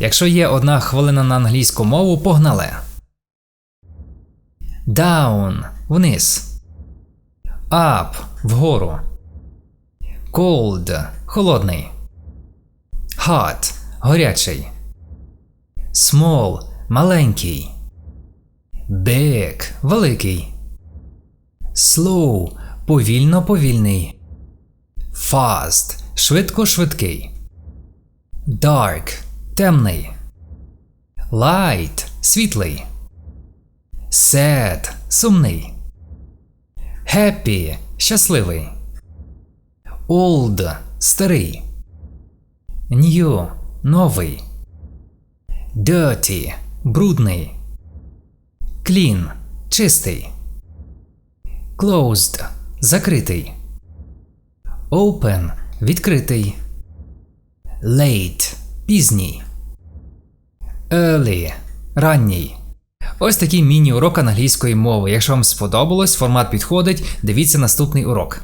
Якщо є одна хвилина на англійську мову, погнали. Down вниз. Up вгору. Cold холодний. Hot гарячий. Small маленький. Big великий. Slow повільно повільний. Fast швидко швидкий. Dark темний. Light світлий. Sad сумний. Happy щасливий. Old старий. New новий. Dirty брудний. Clean чистий. Closed закритий. Open відкритий. Late пізній. Early ранній. Ось такий міні-урок англійської мови. Якщо вам сподобалось, формат підходить, дивіться наступний урок.